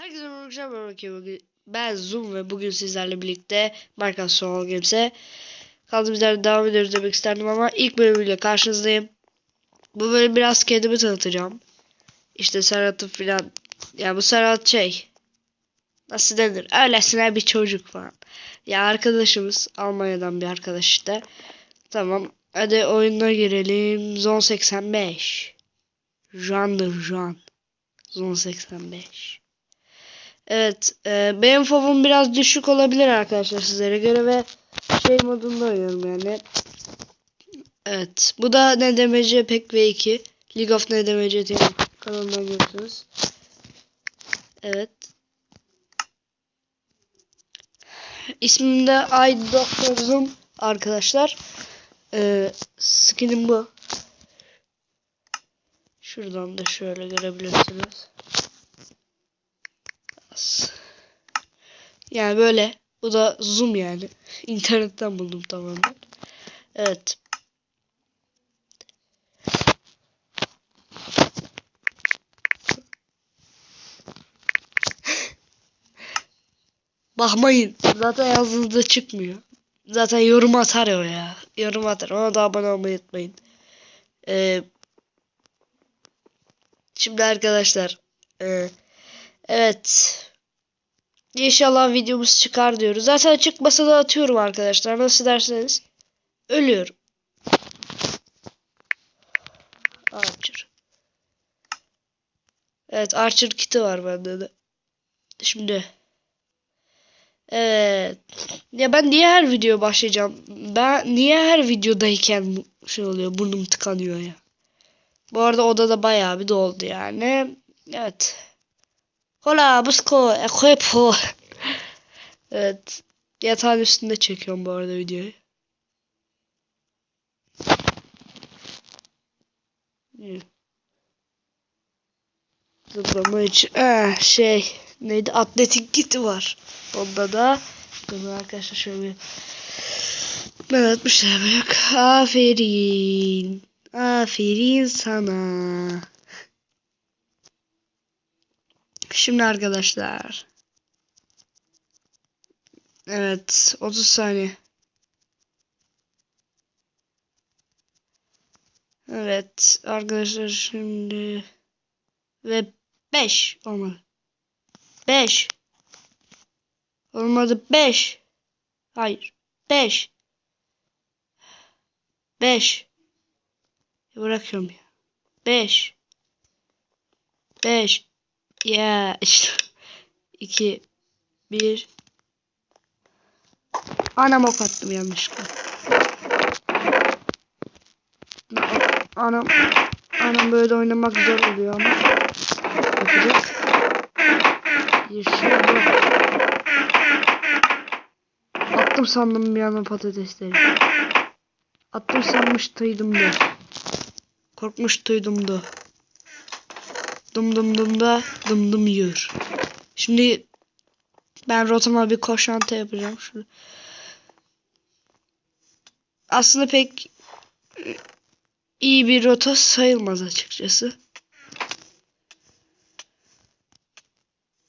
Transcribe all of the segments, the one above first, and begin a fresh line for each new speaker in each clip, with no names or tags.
Herkese merhaba ben Zoom ve bugün sizlerle birlikte Minecraft Survival Games'e kaldığımız yerden devam ediyoruz demek isterdim ama ilk bölümüyle karşınızdayım. Bu bölüm biraz kendimi tanıtacağım. İşte Serhat'ı filan. Ya bu Serhat şey. Nasıl denir? Öylesine bir çocuk falan. Ya arkadaşımız. Almanya'dan bir arkadaş işte. Tamam. Hadi oyuna girelim. Zone 85. Jandır Jan. Zone 85. Evet. E, benim fobum biraz düşük olabilir arkadaşlar sizlere göre ve şey modunda oynuyorum yani. Evet. Bu da NDMC Pek V2. League of NDMC diye kanalından görürsünüz. Evet. İsmim de Ay arkadaşlar. Ee, skinim bu. Şuradan da şöyle görebilirsiniz. Yani böyle. Bu da zoom yani. İnternetten buldum tamamen. Evet. Bakmayın. Zaten yazdığınızda çıkmıyor. Zaten yorum atar o ya. Yorum atar. Ona da abone olmayı unutmayın. Ee, şimdi arkadaşlar. E, evet. İnşallah videomuz çıkar diyoruz. Zaten çıkmasa da atıyorum arkadaşlar. Nasıl derseniz. Ölüyorum. Archer. Evet Archer kiti var bende de. Şimdi. Evet. Ya ben niye her video başlayacağım? Ben niye her videodayken şey oluyor burnum tıkanıyor ya. Bu arada odada bayağı bir doldu yani. Evet. Hola busco equipo. evet. Yatağın üstünde çekiyorum bu arada videoyu. Zıplama için eh, şey neydi atletik kiti var. Onda da bunu arkadaşlar şöyle ben atmışlar bak. Aferin. Aferin sana. Şimdi arkadaşlar. Evet 30 saniye. Evet arkadaşlar şimdi ve 5 olmadı. 5 olmadı 5 hayır 5 5 bırakıyorum ya. 5 5 ya işte 2 1 Anam ok attım yanlışlıkla. Anam anam böyle oynamak zor oluyor ama yapacak. Yeşil Attım sandım bir anda patatesleri. Attım sanmıştıydım da. Korkmuştuydum da. Dım dım dım da dım dım yiyor. Şimdi ben rotama bir koşanta yapacağım. Şurada. Aslında pek iyi bir rota sayılmaz açıkçası.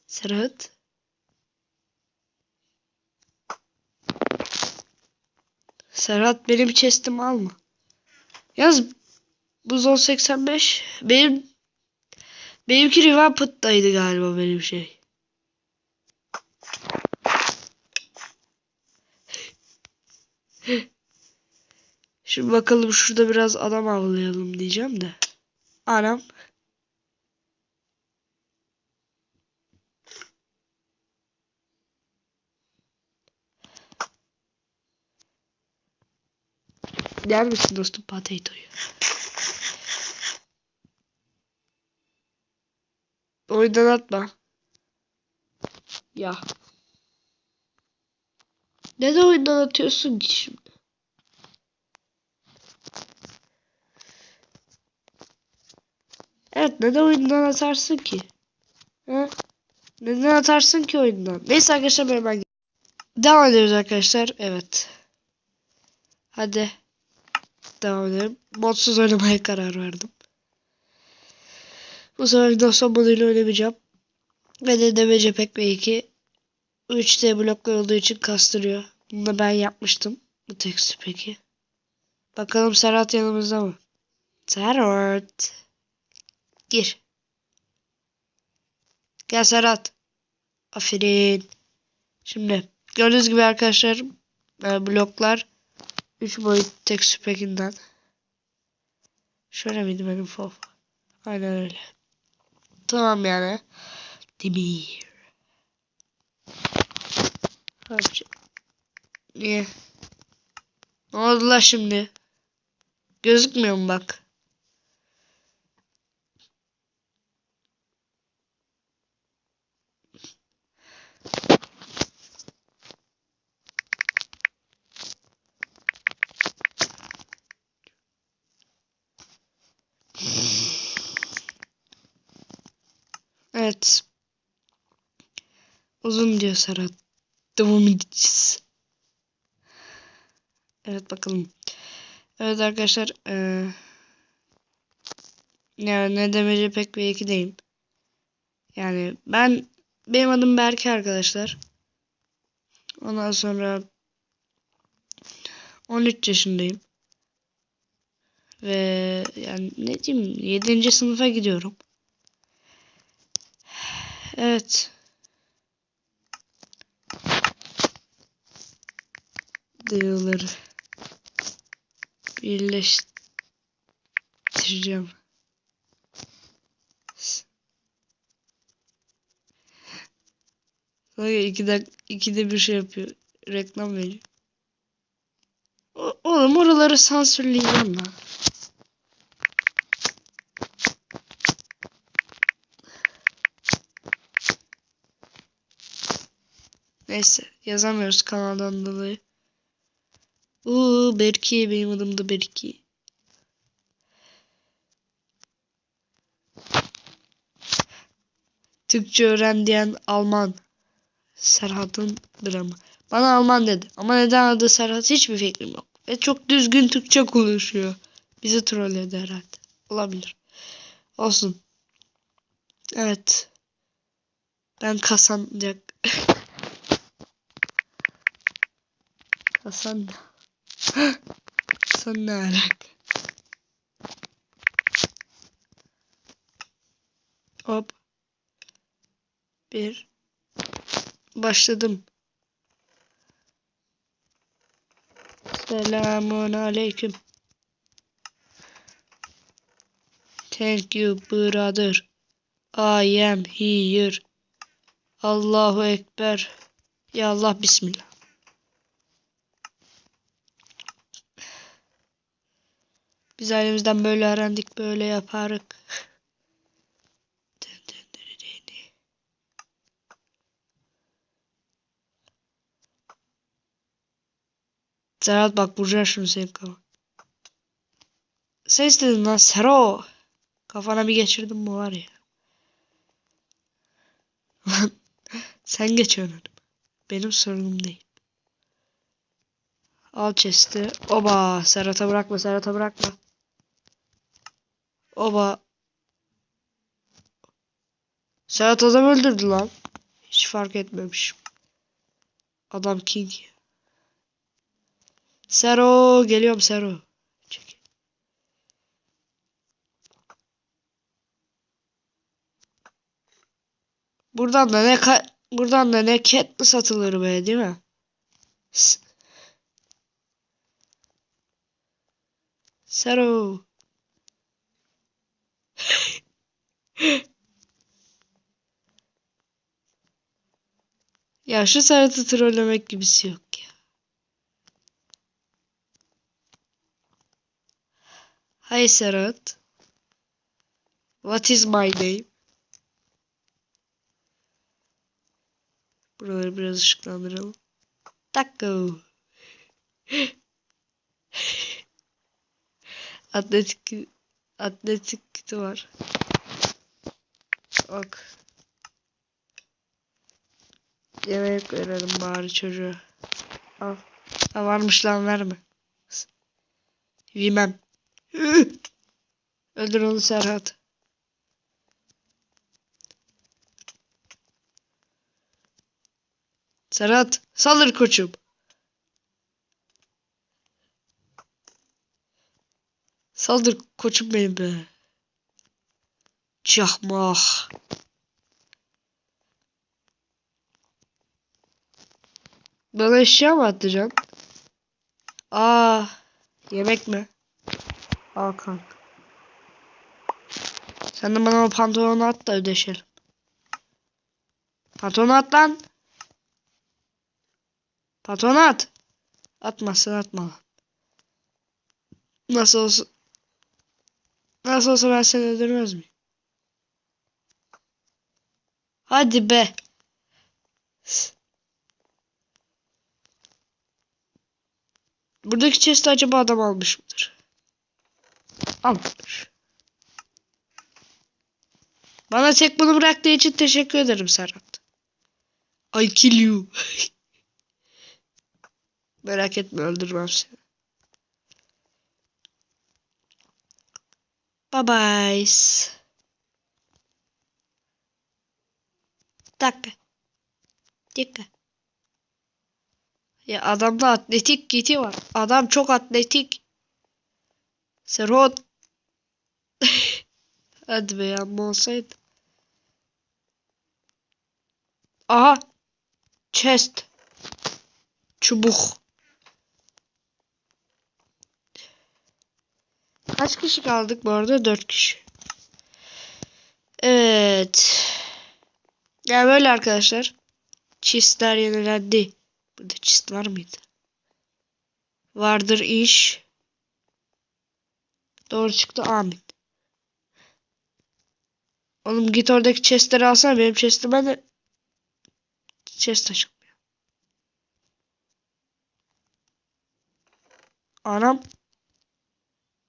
Serhat. Serhat benim chest'imi alma. Yalnız bu zon 85 benim benimki Revamped'daydı galiba benim şey. Şimdi bakalım şurada biraz adam avlayalım diyeceğim de. Anam. Yer misin dostum potato'yu? Oyundan atma. Ya. Neden oyundan atıyorsun ki şimdi? Evet neden oyundan atarsın ki? He? Neden atarsın ki oyundan? Neyse arkadaşlar ben ben Devam ediyoruz arkadaşlar. Evet. Hadi. Devam edelim. Modsuz oynamaya karar verdim. Bu sefer nasıl moduyla oynamayacağım. Ve de demece pek belki 3D bloklar olduğu için kastırıyor. Bunu da ben yapmıştım. Bu tekstü peki. Bakalım Serhat yanımızda mı? Serhat. Gir. Gel Serhat. Aferin. Şimdi gördüğünüz gibi arkadaşlar e, bloklar 3 boyut tekstür pekinden. Şöyle miydi benim fof? Aynen öyle. Tamam yani. Demir. Niye? Ne oldu la şimdi? Gözükmüyor mu bak? Evet. Uzun diyor Serhat. Devam edeceğiz. Evet bakalım. Evet arkadaşlar. Eee yani ne demece pek bir ikideyim. Yani ben benim adım Berke arkadaşlar. Ondan sonra 13 yaşındayım. Ve yani ne diyeyim 7. sınıfa gidiyorum. Evet. Diyorları birleştireceğim. Sanki iki dak ikide bir şey yapıyor. Reklam veriyor. Oğlum oraları sansürleyeceğim lan. Neyse yazamıyoruz kanaldan dolayı. Uuu Berki benim adım da Berki. Türkçe öğren diyen Alman. Serhat'ın dramı. Bana Alman dedi. Ama neden adı Serhat hiçbir fikrim yok. Ve çok düzgün Türkçe konuşuyor. Bizi trolledi herhalde. Olabilir. Olsun. Evet. Ben kazanacak. Hasan Hasan ne alaka? Hop. Bir. Başladım. Selamun aleyküm. Thank you brother. I am here. Allahu Ekber. Ya Allah Bismillah. Biz böyle öğrendik, böyle yaparık. Serhat bak vuracağım şimdi senin kafa. Sen istedin lan Sero. Kafana bir geçirdim mi var ya. Sen geçiyorsun. Benim sorunum değil. Al chest'i. Oba. Serhat'a bırakma. Serhat'a bırakma. Oba. Serhat adam öldürdü lan. Hiç fark etmemişim. Adam king. Sero. Geliyorum Sero. Buradan da ne buradan da ne cat mi satılır be değil mi? Sero. Ya şu Serhat'ı trollemek gibisi yok ya. Hi Serhat. What is my name? Buraları biraz ışıklandıralım. Taco. Atletik atletik kiti var. Bak. Yemek verelim bari çocuğa. Al. Ha varmış lan verme. Yemem. Öldür onu Serhat. Serhat saldır koçum. Saldır koçum benim be. Çakmak. Bana eşya mı atacaksın? Aa, yemek mi? Al kanka. Sen de bana o pantolonu at da ödeşelim. Pantolonu at lan. Pantolonu at. Atmazsan atma lan. Nasıl olsa Nasıl olsa ben seni öldürmez miyim? Hadi be. Buradaki chest'i acaba adam almış mıdır? Almamış. Bana tek bunu bıraktığı için teşekkür ederim Serhat. I kill you. Merak etme öldürmem seni. Bye bye. Dakika. Dakika. Ya adamda atletik giti var. Adam çok atletik. Serhat. Hadi be yanma olsaydı. Aha. Chest. Çubuk. Kaç kişi kaldık bu arada? 4 kişi. Evet. Yani böyle arkadaşlar. Çistler yenilendi. Burada çist var mıydı? Vardır iş. Doğru çıktı amin. Oğlum git oradaki chestleri alsana benim chestime de chest açılmıyor. Anam.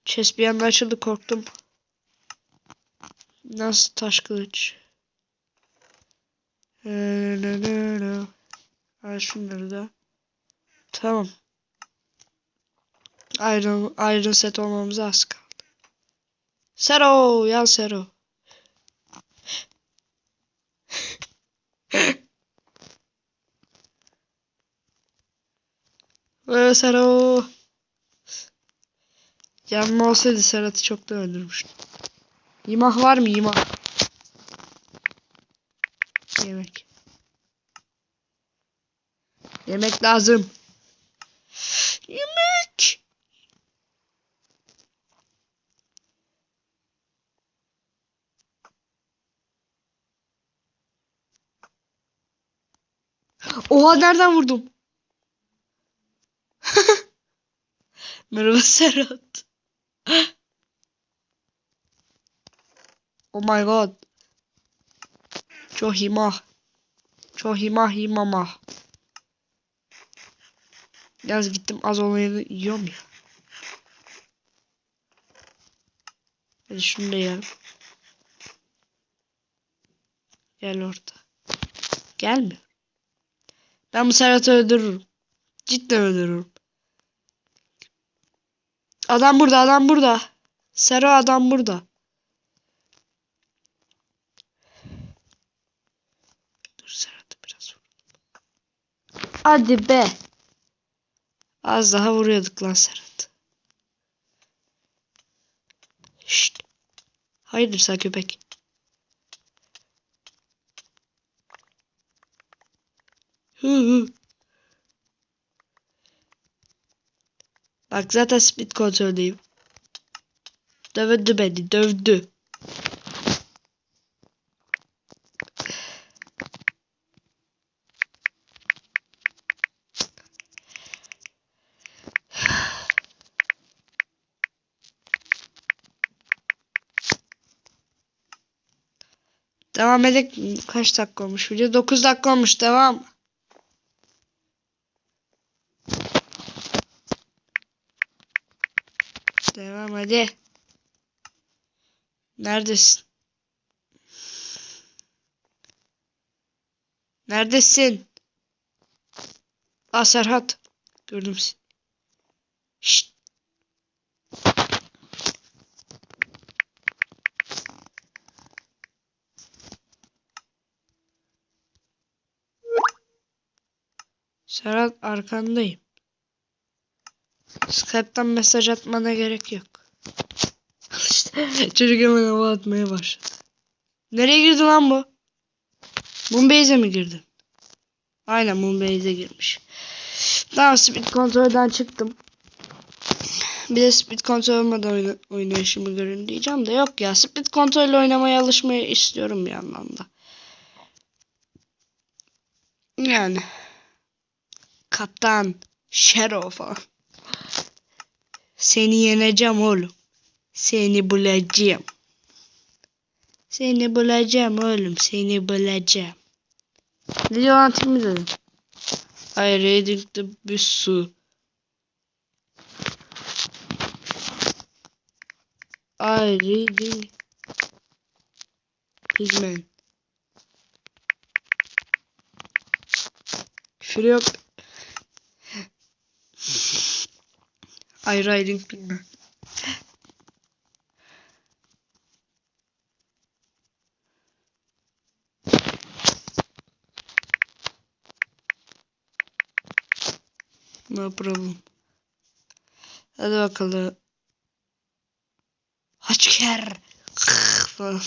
Chest bir anda açıldı korktum. Nasıl taş kılıç? Al şunları da. Tamam. Iron, iron set olmamıza az kaldı. Sero, yan Sero. Ee, Sero. Yanma olsaydı Serhat'ı çoktan öldürmüştüm. Yimah var mı yimah? Yemek. Yemek lazım. Yemek. Oha nereden vurdum? Merhaba Serhat. oh my god. Çohimah. Çohimah himamah. Yaz gittim az olayını yiyorum ya. Hadi şunu da yiyelim. Gel orada. Gelmiyor. Ben bu Serhat'ı öldürürüm. Cidden öldürürüm. Adam burada, adam burada. Sero adam burada. Dur biraz vur. Hadi be. Az daha vuruyorduk lan Serhat. Şşt. Hayırdır sen köpek. Hı hı. Bak zaten speed kontroldeyim. Dövdü beni dövdü. Devam edelim. Kaç dakika olmuş video? 9 dakika olmuş. Devam. Devam hadi. Neredesin? Neredesin? Aa Serhat. Gördüm seni. Şşt. Serhat arkandayım. Skype'tan mesaj atmana gerek yok. işte çocuk hemen hava atmaya başladı. Nereye girdi lan bu? Moonbase'e mi girdin? Aynen Moonbase'e girmiş. Tamam speed kontrolden çıktım. Bir de speed kontrol olmadan oyna oynayışımı görün diyeceğim de yok ya. Speed kontrolle oynamaya alışmayı istiyorum bir yandan da. Yani. Kaptan. Shadow falan. Seni yeneceğim oğlum. Seni bulacağım. Seni bulacağım oğlum. Seni bulacağım. Ne diyor dedin? I reading the bir su. I reading pigment. Küfür yok. I reading pigment. No problem. Hadi bakalım. Haçker.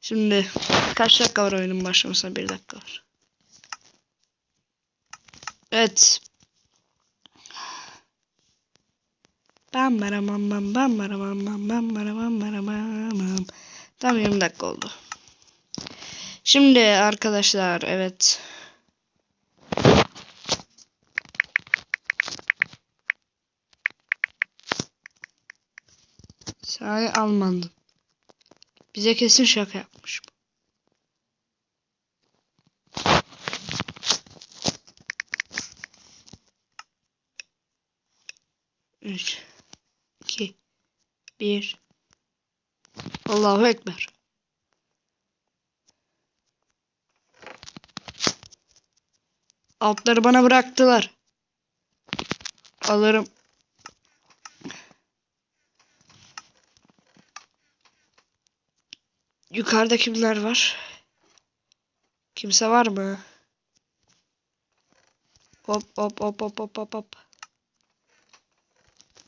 Şimdi kaç dakika var oyunun başlamasına? Bir dakika var. Evet. Bam baramam bam bam baramam bam bam baramam baramam. Tam 20 dakika oldu. Şimdi arkadaşlar evet. Sen Almandın. Bize kesin şaka yapmış bu. Üç, bir. Allahu Ekber. Altları bana bıraktılar. Alırım. Yukarıda kimler var? Kimse var mı? Hop hop hop hop hop hop hop.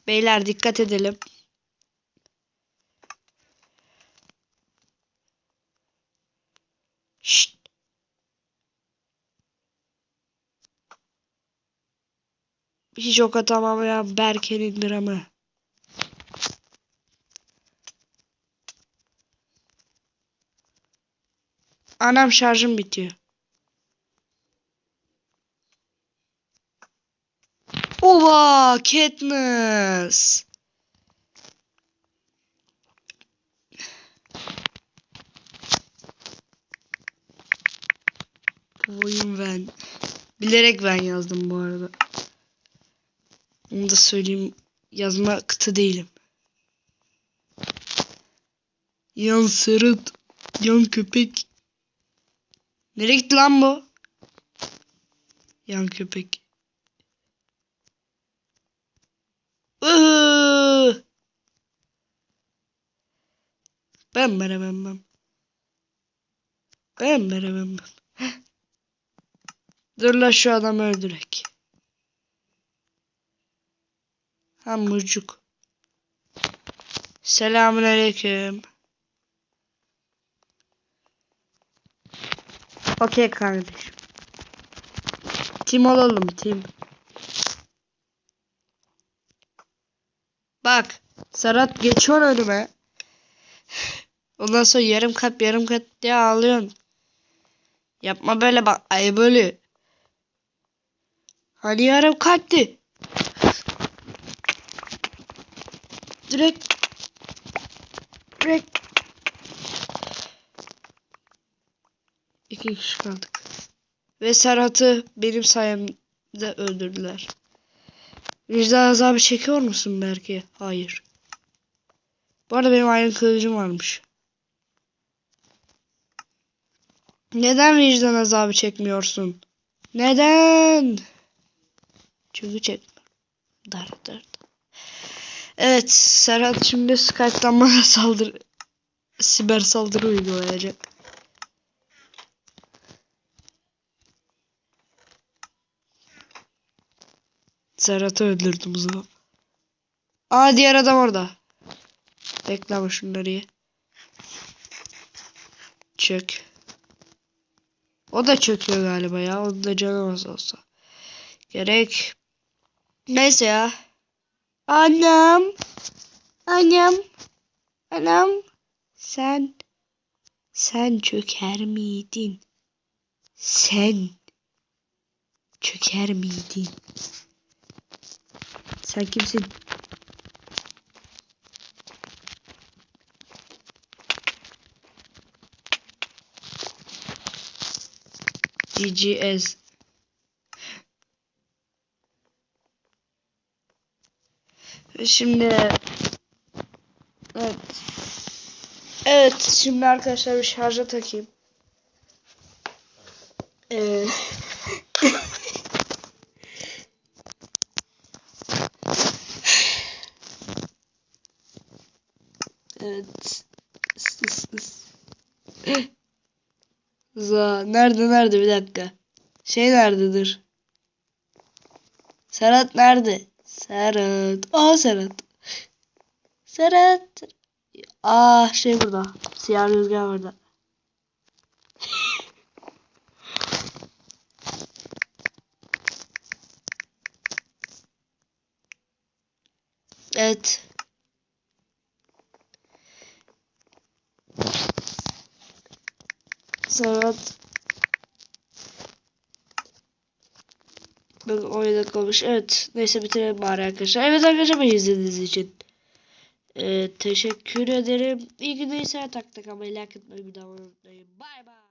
Beyler dikkat edelim. Hiç ok atamam ya Berke'nin dramı. Anam şarjım bitiyor. Ova Katniss. Oyun ben. Bilerek ben yazdım bu arada. Onu da söyleyeyim. Yazma kıtı değilim. Yan sırıt. Yan köpek. Nereye gitti lan bu? Yan köpek. Ben ben ben ben. Ben ben ben ben. Dur la şu adamı öldürek. Hamurcuk. Selamun aleyküm. Okey kardeşim. Tim olalım tim. Bak. Serhat geçiyor önüme. Ondan sonra yarım kat yarım kat diye ağlıyorsun. Yapma böyle bak. Ay böyle. Hani yarım kattı. Direkt. Direkt. İki kişi kaldık. Ve Serhat'ı benim sayemde öldürdüler. Vicdan azabı çekiyor musun belki? Hayır. Bu arada benim ayrı kılıcım varmış. Neden vicdan azabı çekmiyorsun? Neden? Çünkü çekme. Dar dar. Evet Serhat şimdi Skype'dan bana saldır siber saldırı uygulayacak. Serhat'ı öldürdüm Zo. Aa diğer adam orada. Bekle ama şunları ye. Çök. O da çöküyor galiba ya. Onun da canı olsa. Gerek. Neyse ya. Annem. Annem. Anam. Sen. Sen çöker miydin? Sen. Çöker miydin? Sen kimsin? GGS. Şimdi evet. Evet şimdi arkadaşlar bir şarja takayım. Evet. Za nerede nerede bir dakika. Şey nerededir? Serhat nerede? Serhat. Aa Serhat. Serhat. Aa şey burada. Siyah rüzgar burada. Evet. Serhat. Bakın oyunda kalmış. Evet. Neyse bitirelim bari arkadaşlar. Evet arkadaşlar beni izlediğiniz için. Ee, teşekkür ederim. İyi günler. Serhat Aktak ama like etmeyi bir daha unutmayın. Bay bay.